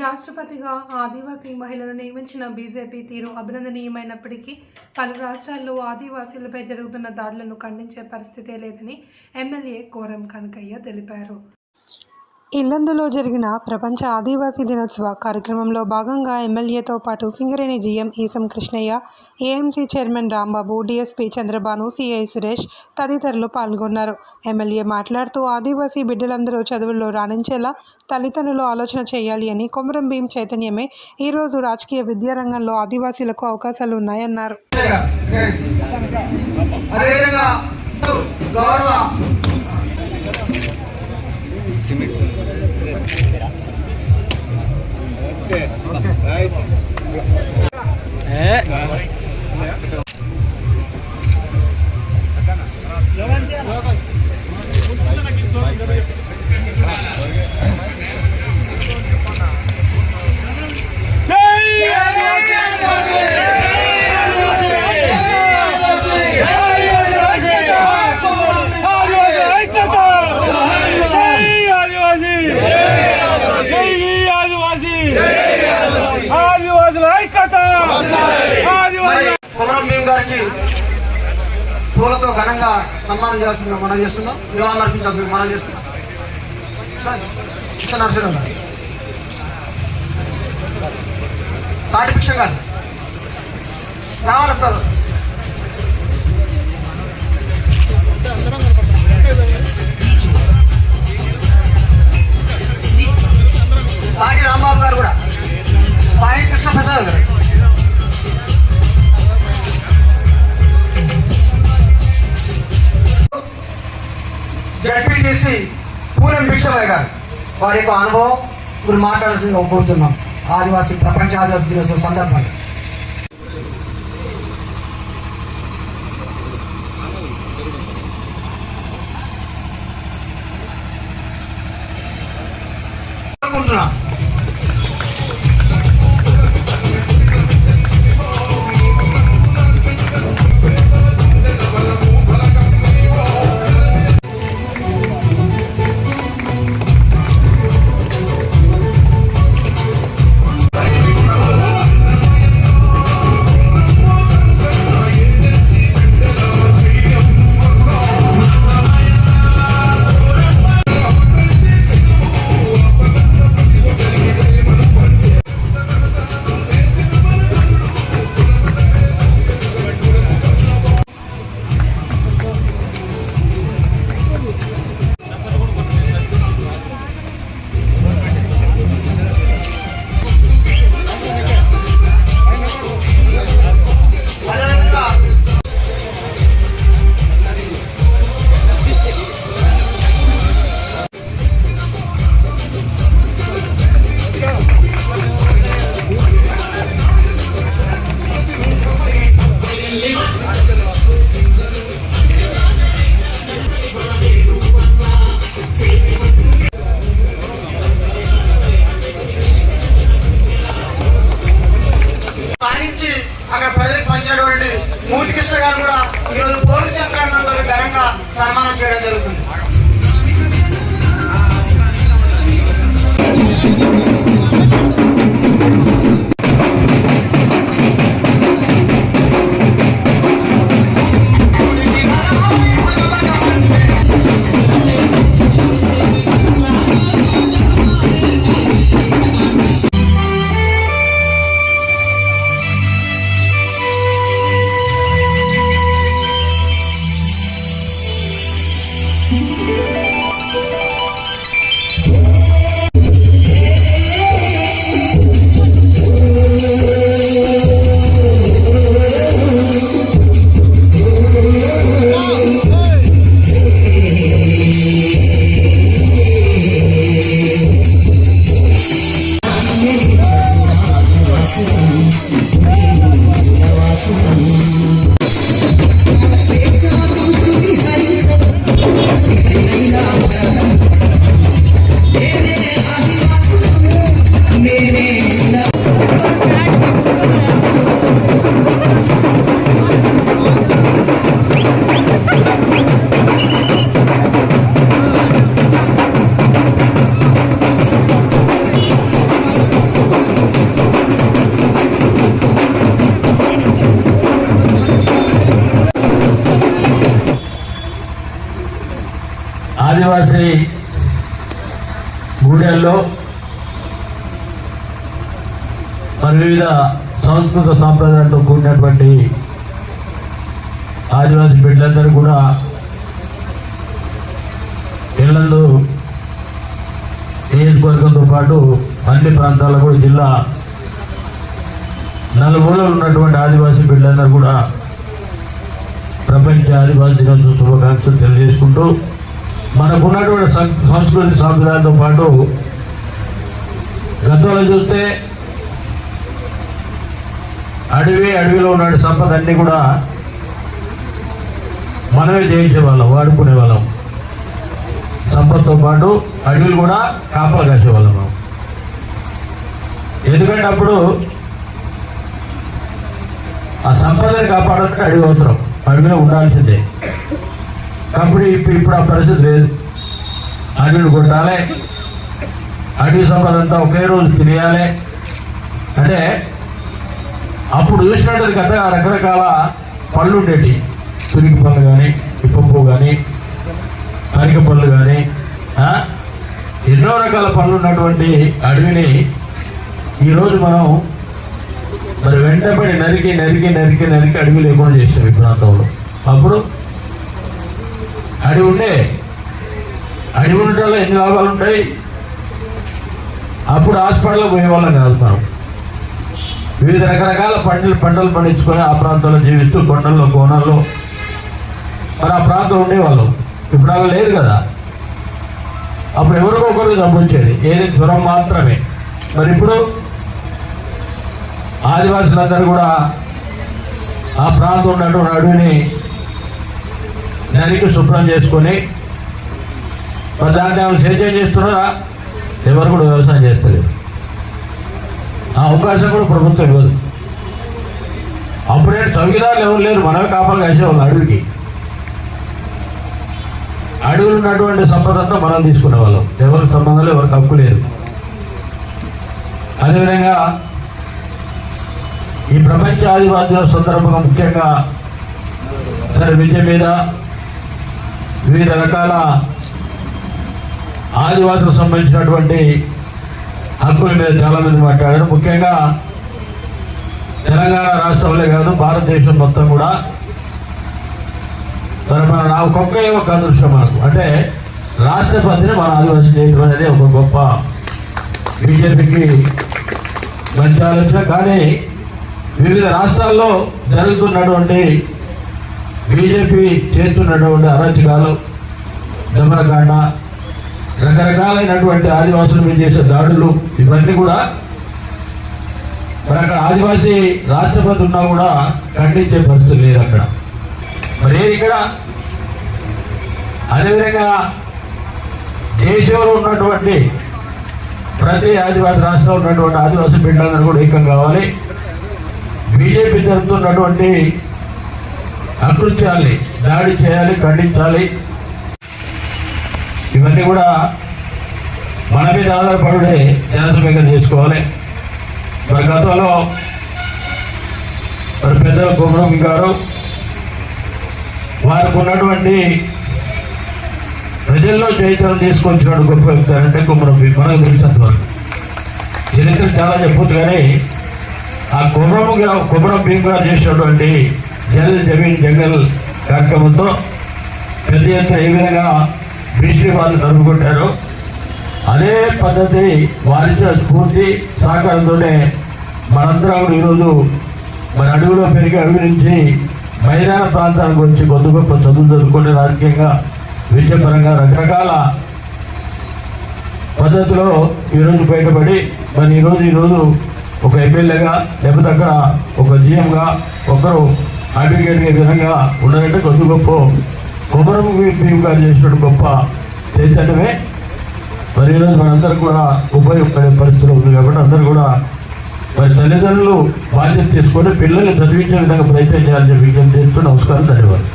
రాష్ట్రపతిగా ఆదివాసీ మహిళను నియమించిన బీజేపీ తీరు అభినందనీయమైనప్పటికీ పలు రాష్ట్రాల్లో ఆదివాసీలపై జరుగుతున్న దాడులను ఖండించే పరిస్థితే లేదని ఎమ్మెల్యే కోరం కనకయ్య తెలిపారు. ఇల్లందులో జరిగిన ప్రపంచ ఆదివాసీ దినోత్సవ కార్యక్రమంలో భాగంగా ఎమ్మెల్యేతో పాటు Singareni GM Eesam Krishnaiah AMC chairman Rambabu DSP Chandrabanu CI Suresh తదితరులు పాల్గొన్నారు. ఎమ్మెల్యే మాట్లాడుతూ ఆదివాసీ బిడ్డలందరూ చదువుల్లో రాణించేలా తల్లిదండ్రులు ఆలోచన చేయాలి అని కొమరం భీం చైతన్యమే ఈరోజు రాజకీయ విద్యారంగంలో ఆదివాసీలకు అవకాశాలు ఉన్నాయన్నారు. గౌరవ మరి ఘనంగా సన్మానం చేయాల్సిందిగా మనం చేస్తున్నాం. వివాహాలు అర్పించాల్సిందిగా మనం చేస్తున్నాం. కృష్ణ నరసింహ గారు తాటి కృష్ణ గారు రావాలంటారు? తాటి రాంబాబు గారు కూడా సాయి కృష్ణ ప్రసాద్ గారు. జడ్పీటీసీ పూరం భిక్షమయ్య గారు వారి యొక్క అనుభవం గురి మాట్లాడాల్సిందిగా కోరుతున్నాం. ఆదివాసీ ప్రపంచ ఆదివాసీ దినోత్సవం సందర్భంగా. కోరుకుంటున్నాం మరి వివిధ సంస్కృత సాంప్రదాయాలతో కూడినటువంటి ఆదివాసీ బిడ్డలందరూ కూడా ఇళ్ళందు నియోజకవర్గంతో పాటు అన్ని ప్రాంతాల్లో కూడా జిల్లా నలుమూలలో ఉన్నటువంటి ఆదివాసీ బిడ్డలందరూ కూడా ప్రపంచ ఆదివాసీ దినోత్సవ శుభాకాంక్షలు తెలియజేసుకుంటూ మనకున్నటువంటి సం- సంస్కృతి సాంప్రదాయాలతో పాటు గతంలో చూస్తే అడవి అడవిలో ఉన్నాడు. సంపద అన్ని కూడా మనమే చేయించే వాళ్ళం వాడుకునే వాళ్ళం సంపదతో పాటు అడవులు కూడా కాపలు కాసేవాళ్ళం మనం. ఎందుకంటే అప్పుడు ఆ సంపదని కాపాడాలంటే అడవి అవసరం. అడవిలో ఉండాల్సిందే. కాబట్టి ఇప్పుడు ఇప్పుడు ఆ పరిస్థితి లేదు. అడవిని కొట్టాలి. అడవి సంపద అంతా ఒకే రోజు తినేయాలి. అంటే అప్పుడు చూసినట్టు గత రకరకాల పళ్ళు ఉండేటి. తురికి పళ్ళు కానీ ఇప్పప్పు కానీ అరిక పళ్ళు కానీ ఎన్నో రకాల పళ్ళు ఉన్నటువంటి అడవిని ఈరోజు మనం మరి వెంటబడి నరికి నరికి నరికి నరికి అడవి లేకుండా చేసాం ఈ ప్రాంతంలో అప్పుడు అడవి ఉండే. అడవి ఉండటంలో ఎన్ని లాభాలు ఉంటాయి? అప్పుడు హాస్పిటల్లో పోయేవాళ్ళం కాదు మనం. వివిధ రకరకాల పంటలు పంటలు పండించుకొని ఆ ప్రాంతంలో జీవిస్తూ కొండల్లో కోనల్లో. మరి ఆ ప్రాంతం ఉండేవాళ్ళం. ఇప్పుడు అలా లేదు కదా. అప్పుడు ఎవరికో ఒకరికి సంభవించేది ఏది? జ్వరం మాత్రమే. మరి ఇప్పుడు ఆదివాసులందరూ కూడా ఆ ప్రాంతం ఉన్నటువంటి అడవిని నరికి శుభ్రం చేసుకొని మరి దాన్ని ఏమైనా సేద్యం చేస్తున్నారా? ఎవరు కూడా వ్యవసాయం చేస్తలేదు. ఆ అవకాశం కూడా ప్రభుత్వం ఇవ్వదు. అప్పుడే చౌకీదారులు ఎవరు లేరు మనమే కాపాలు కాసేవాళ్ళు అడవికి. అడవులు ఉన్నటువంటి సంపద అంతా మనం తీసుకునే వాళ్ళం. ఎవరికి సంబంధం ఎవరికి హక్కు లేదు. అదేవిధంగా ఈ ప్రపంచ ఆదివాసుల సందర్భంగా ముఖ్యంగా సరే విద్య మీద వివిధ రకాల ఆదివాసులకు సంబంధించినటువంటి హక్కుల మీద చాలా మంది మాట్లాడారు. ముఖ్యంగా తెలంగాణ రాష్ట్రంలో కాదు భారతదేశం మొత్తం కూడా మరి మన నా ఒక్కొక్క ఒక అదృష్టం మనకు అంటే రాష్ట్రపతిని మన ఆదివాసీ చేయడం అనేది ఒక గొప్ప బీజేపీకి మంచి ఆలోచన. కానీ వివిధ రాష్ట్రాల్లో జరుగుతున్నటువంటి బీజేపీ చేస్తున్నటువంటి అరాచకాలు దమనకాండ రకరకాలైనటువంటి ఆదివాసుల మీద చేసే దాడులు ఇవన్నీ కూడా మరి అక్కడ ఆదివాసీ రాష్ట్రపతి ఉన్నా కూడా ఖండించే పరిస్థితి లేదు అక్కడ. మరి ఇక్కడ? అదేవిధంగా దేశంలో ఉన్నటువంటి ప్రతి ఆదివాసీ రాష్ట్రంలో ఉన్నటువంటి ఆదివాసీ బిడ్డలందరూ కూడా ఏకం కావాలి. బీజేపీ జరుపుతున్నటువంటి అకృత్యాల్ని దాడి చేయాలి ఖండించాలి. ఇవన్నీ కూడా మన మీద ఆధారపడే జనసమీకరణ చేసుకోవాలి మరి గతంలో మరి పెద్దల కుమరం గారు వారికి ఉన్నటువంటి ప్రజల్లో చైతన్యం తీసుకొచ్చినట్టు గొప్ప వ్యక్తి కుమరం మనకు తెలిసినంత వరకు చరిత్ర చాలా చెప్పొద్దు కానీ ఆ కుమ్రముగా కుమరం భీమ్ గారు చేసినటువంటి జల్ జమీన్ జంగల్ కార్యక్రమంతో పెద్ద ఎత్తున ఏ విధంగా బ్రిటిష్ వాళ్ళు తరుముకుంటారు. అదే పద్ధతి వారితో స్ఫూర్తి సహకారంతోనే మనందరం కూడా ఈరోజు మన అడుగులో పెరిగి అడుగు నుంచి మైదాన ప్రాంతానికి వచ్చి కొద్ది గొప్ప చదువు చదువుకొని రాజకీయంగా విద్యాపరంగా రకరకాల పద్ధతిలో ఈరోజు బయటపడి మరి ఈరోజు ఈరోజు ఒక ఎమ్మెల్యేగా లేకపోతే అక్కడ ఒక జీఎంగా ఒకరు అడ్వకేట్గా విధంగా ఉండాలంటే కొద్ది గొప్ప కుమరం భీమ్ గారు చేసినట్టు గొప్ప చైతన్యమే. మరి ఈరోజు మనందరూ కూడా ఉపయోగపడే పరిస్థితులు ఉంది కాబట్టి అందరూ కూడా మరి తల్లిదండ్రులు బాధ్యత తీసుకొని పిల్లల్ని చదివించే విధంగా ప్రయత్నం చేయాలని చెప్పి విజ్ఞప్తి చేస్తూ నమస్కారం ధన్యవాదాలు.